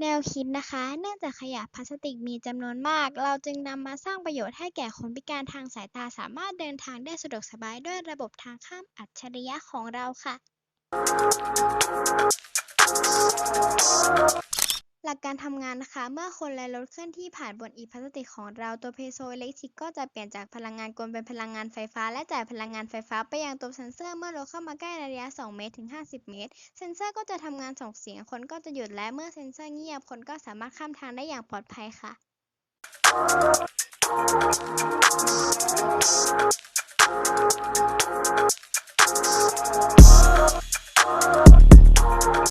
แนวคิดนะคะ เนื่องจากขยะพลาสติกมีจำนวนมาก เราจึงนำมาสร้างประโยชน์ให้แก่คนพิการทางสายตาสามารถเดินทางได้สะดวกสบายด้วยระบบทางข้ามอัจฉริยะของเราค่ะ หลักการทำงานนะคะ เมื่อคนและรถเคลื่อนที่ผ่านบนอีพลาสติกของเราตัวเพโซอิเล็กทริกก็จะเปลี่ยนจากพลังงานกลเป็นพลังงานไฟฟ้า และจ่ายพลังงานไฟฟ้าไปยังตัวเซ็นเซอร์เมื่อรถเข้ามาใกล้นระยะ 2 เมตรถึง 50 เมตร เซ็นเซอร์ก็จะทำงานส่งเสียงคนก็จะหยุดและเมื่อเซ็นเซอร์เงียบคนก็สามารถข้ามทางได้อย่างปลอดภัยค่ะ